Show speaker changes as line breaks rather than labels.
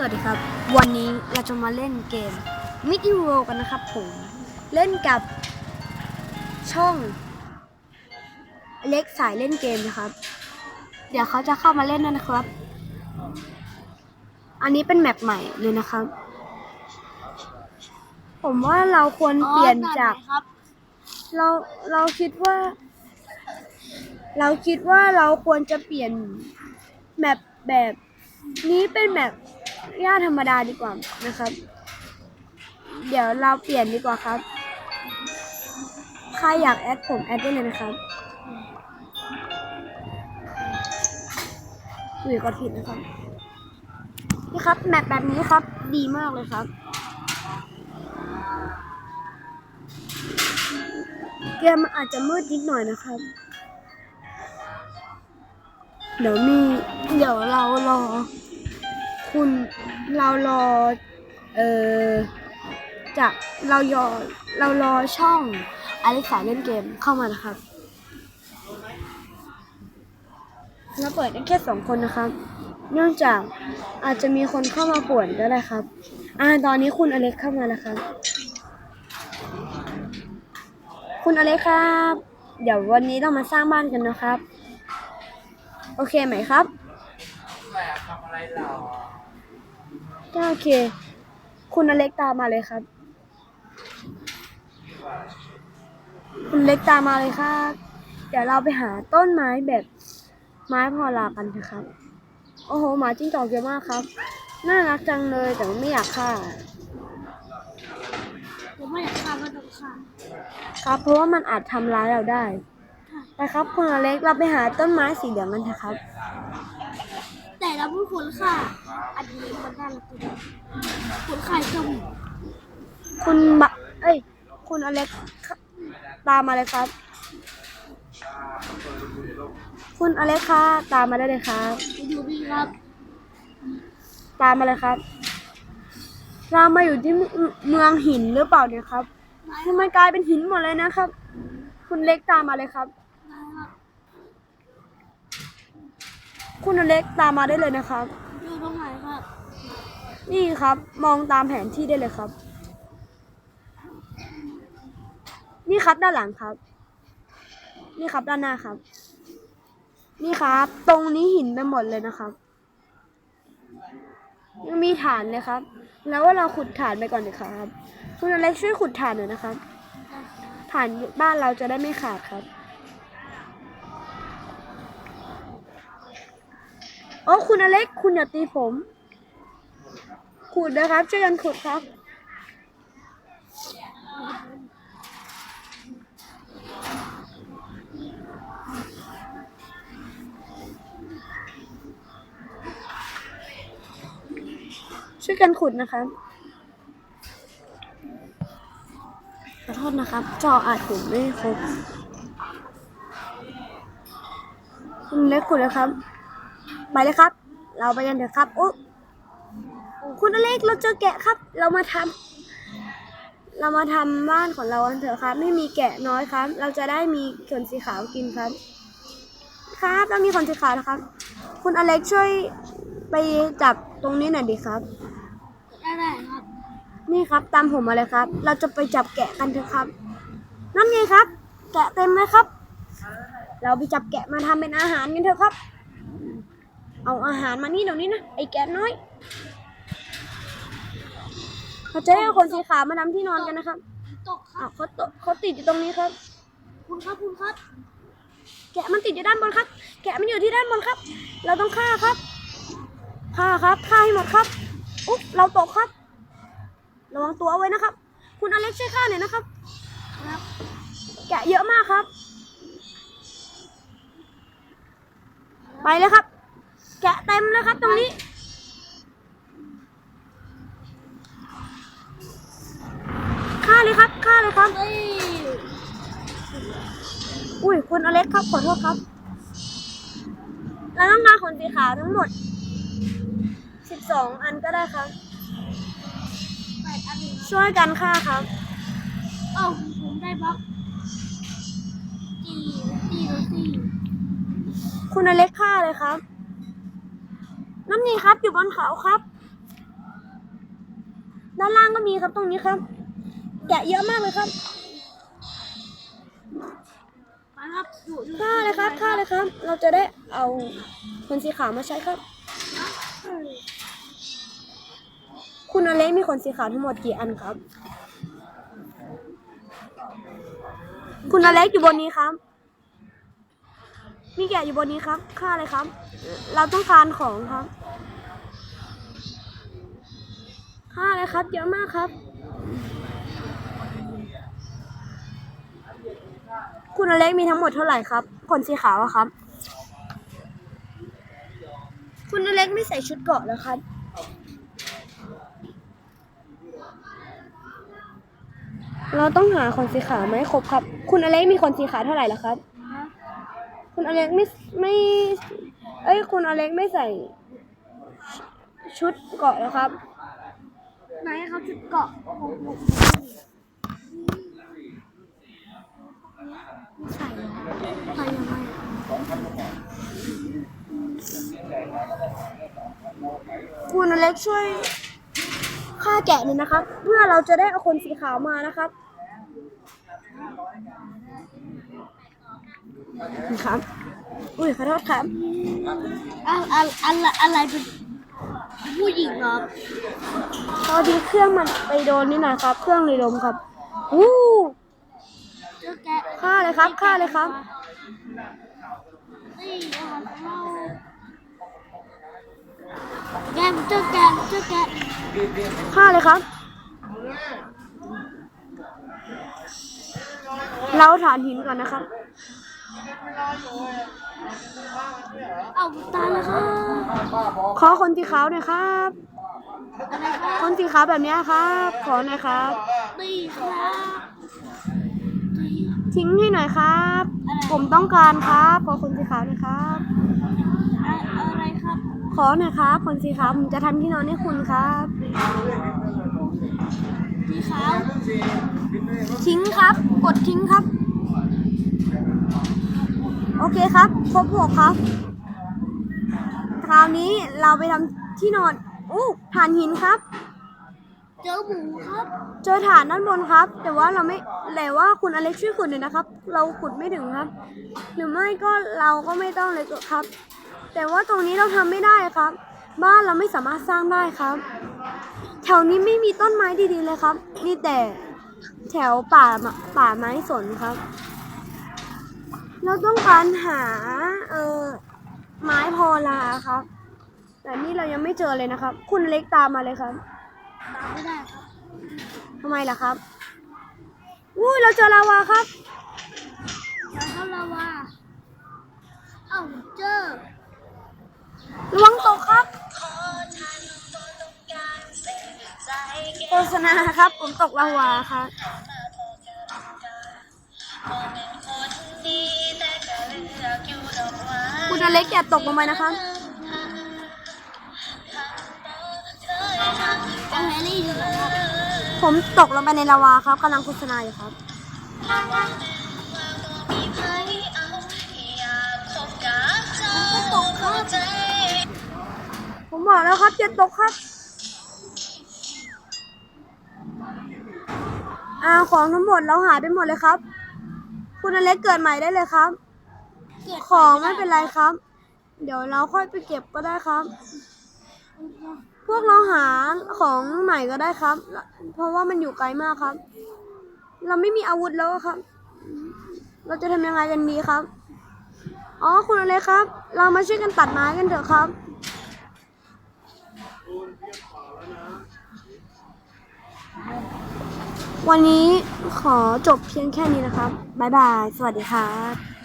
สวัสดีครับ วันนี้เราจะมาเล่นเกม m i d ิ w o r l d กันนะครับผม เล่นกับช่อง เล็กสายเล่นเกมนะครับ เดี๋ยวเขาจะเข้ามาเล่นด้วยนะครับ อันนี้เป็นแมปใหม่เลยนะครับ ผมว่าเราควรเปลี่ยนจาก
ครับ
เราเราคิดว่า เราคิดว่าเราควรจะเปลี่ยนแมปแบบนี้เป็นแมป หญ้าธรรมดาดีกว่านะครับ เดี๋ยวเราเปลี่ยนดีกว่าครับ ใครอยากแอดผมแอดได้เลยนะครับคุยก็ผิดนะครับนี่ครับแมปแบบนี้ครับดีมากเลยครับ เกมมันอาจจะมืดนิดหน่อยนะครับ เดี๋ยวมี เดี๋ยวเรารอ คุณเรารอเออจากเรายอเรารอช่องอเล็กสายเล่นเกมเข้ามานะครับเราเปิดได้แค่สองคนนะครับ เนื่องจากอาจจะมีคนเข้ามาป่วนก็ได้ครับ อ่า ตอนนี้คุณอเล็กเข้ามาแล้วครับ คุณอเล็กครับ เดี๋ยววันนี้เรามาสร้างบ้านกันนะครับ โอเคไหมครับ
อะไรหรอ
ก็โอเค คุณอเล็กตามมาเลยครับ คุณเล็กตามมาเลยครับ เดี๋ยวเราไปหาต้นไม้แบบไม้พอลากันนะครับ โอ้โห หมาจิ้งจอกเยอะมากครับ น่ารักจังเลยแต่ว่าไม่อยากฆ่า
ผมไม่อยากฆ่าก็ต้องฆ่า
ครับ เพราะว่ามันอาจทำร้ายเราได้ ไปครับ คุณอเล็กเราไปหาต้นไม้สีเหลืองกันเถอะครับ
แต่เราพูดคนฆ่าอันนี้มันน่ารักจังคนฆ่าจม
คุณบะเอ้ย คุณอเล็กตามมาเลยครับ คุณอเล็กค่ะตามมาได้เลยครับ
ไปดูดีครับ
ตามมาเลยครับเรามาอยู่ที่เมืเมืองหินหรือเปล่าเนี่ยครับทำไมกลายเป็นหินหมดเลยนะครับ คุณเล็กตามมาเลยครับ คุณอเล็กตามมาได้เลยนะครับ
อยู่ตรงไหนครับ
นี่ครับ มองตามแผนที่ได้เลยครับ นี่ครับด้านหลังครับ นี่ครับด้านหน้าครับ นี่ครับ ตรงนี้หินไปหมดเลยนะครับ ยังมีฐานเลยครับ แล้วว่าเราขุดฐานไปก่อนเลยครับ คุณอเล็กช่วยขุดฐานหน่อยนะครับ ฐานบ้านเราจะได้ไม่ขาดครับ โอ้คุณอเล็กคุณอย่าตีผมขุดนะครับช่วยกันขุดครับ ช่วยกันขุดนะครับขอโทษนะครับ จออาจขุดไม่ครบคุณเล็กขุดแล้วครับ ไปเลยครับ เราไปกันเถอะครับอุ๊ยคุณอเล็กเราเจอแกะครับ เรามาทำเรามาทำบ้านของเรากันเถอะครับ ไม่มีแกะน้อยครับ เราจะได้มีขนสีขาวกินครับ ครับเรามีขนสีขาวนะครับ คุณอเล็กช่วยไปจับตรงนี้หน่อยดีครับ
ได้ได้ครับ
นี่ครับตามผมมาเลยครับ เราจะไปจับแกะกันเถอะครับนั่นไงครับ แกะเต็มเลยครับ เราไปจับแกะมาทำเป็นอาหารกันเถอะครับ เอาอาหารมานี่เดี๋ยวนี้นะไอ้แกะน้อย เขาจะได้เอาคนสีขาวมานำที่นอนกันนะครับ
ตกครั
อ้า
บ
วเขาตเขาติดอยู่ตรงนี้ครับ
คุณครับคุณครับ
แกะมันติดอยู่ด้านบนครับ แกะมันอยู่ที่ด้านบนครับ เราต้องฆ่าครับ ฆ่าครับ ฆ่าให้หมดครับ อุ๊บ เราตกครับ ระวังตัวเอาไว้นะครับ คุณอเล็กช่วยฆ่าหน่อยนะครับ
ครับ
แกะเยอะมากครับ ไปเลยครับ นสีขาวทั้งหมด 12 อันก็ได้ครับ
แปดอันหนึ่งครับ
ช่วยกันฆ่าครับ
เอ้าผมได้บล็อกจีจีแล้วจี
คุณอเล็กฆ่าเลยครับ น้ำนี่ครับอยู่บนเขาครับานล่างก็มีครับตรงนี้ครับ แกะเยอะมากเลยครับ
มาครับอยู่อยู่
ฆ่าเลยครับฆ่าเลยครับ เราจะได้เอาขนสีขาวมาใช้ครับ คุณอเล็กมีขนสีขาวทั้งหมดกี่อันครับ คุณอเล็กอยู่บนนี้ครับ มีแกะอยู่บนนี้ครับฆ่าเลยครับ เราต้องการของครับฆ่าเลยครับ เยอะมากครับ คุณอเล็กมีทั้งหมดเท่าไหร่ครับขนสีขาวอะครับ คุณอเล็กไม่ใส่ชุดเกราะแล้วครับ เราต้องหาขนสีขาวมาให้ครบครับ คุณอเล็กมีขนสีขาวเท่าไหร่แล้วครับ คุณอเล็กไม่ไม่ เอ้ย คุณอเล็กไม่ใส่ ชุดเกราะแล้วครับ
ไหนครับชุดเกาะผมผมไม่ ใส่เลยใส่ยังไง
คุณอเล็กช่วยฆ่าแกะหน่อยนะครับ เพื่อเราจะได้เอาคนสีขาวมานะครับนี่ครับ อุ้ยขอโทษครับ
อะอะอะไรอะไรเป็นผู้หญิงเหรอ
พอดีเครื่องมันไปโดนนี่นะครับ เครื่องเลยลมครับอู้
เจ้าแกะ
ฆ่าเลยครับฆ่าเลยครับ
นี่อาหารของเราแกมเจ้าแกะเจ้าแกะ
ฆ่าเลยครับ เราฐานหินก่อนนะครับ
เอาตายแล้วครับ
ขอคนสีขาวหน่อยครับ
อะไรครับ
คนสีขาวแบบเนี้ยครับ ขอหน่อยครับ
นี่ครับนี่
ทิ้งให้หน่อยครับ ผมต้องการครับขอคนสีขาวหน่อยครับ
อะอะไรครับ
ขอหน่อยครับคนสีขาวผมจะทำที่นอนให้คุณครับ
สีขาว
ทิ้งครับ กดทิ้งครับ โอเคครับครบหกครับ คราวนี้เราไปทำที่นอนอู้ฐานหินครับ
เจอหมูครับ
เจอฐานด้านบนครับ แต่ว่าเราไม่แต่ว่าคุณอเล็กช่วยขุดหน่อยนะครับ เราขุดไม่ถึงครับ หรือไม่ก็เราก็ไม่ต้องเลยครับ แต่ว่าตรงนี้เราทำไม่ได้ครับ บ้านเราไม่สามารถสร้างได้ครับ แถวนี้ไม่มีต้นไม้ดีๆเลยครับมีแต่แถวป่าป่าไม้สนครับ เราต้องการหาเออไม้พอลาครับ แต่นี่เรายังไม่เจอเลยนะครับ คุณเล็กตามมาเลยครับ
ไม่ได้ครับ
ทำไมล่ะครับอุ้ยเราเจอลาวาครับ
แล้วเขาละว่าเอ้าเจอ
ระวังตกครับโฆษณาครับผมตกลาวาครับคุณอเล็กอย่าตกลงไปนะครับ ผมตกลงไปในลาวาครับกำลังโฆษณาอยู่ครับ
ก็ตกครับ
ผมบอกแล้วครับอย่าตกครับอาของทั้งหมดเราหายไปหมดเลยครับ คุณอเล็กเกิดใหม่ได้เลยครับ
เกิด
ของไม่เป็นไรครับ เดี๋ยวเราค่อยไปเก็บก็ได้ครับ พวกเราหาของใหม่ก็ได้ครับ เพราะว่ามันอยู่ไกลมากครับ เราไม่มีอาวุธแล้วครับ เราจะทำยังไงกันดีครับ อ๋อคุณอะไรครับ เรามาช่วยกันตัดไม้กันเถอะครับวันนี้ขอจบเพียงแค่นี้นะครับ บ๊ายบาย สวัสดีครับ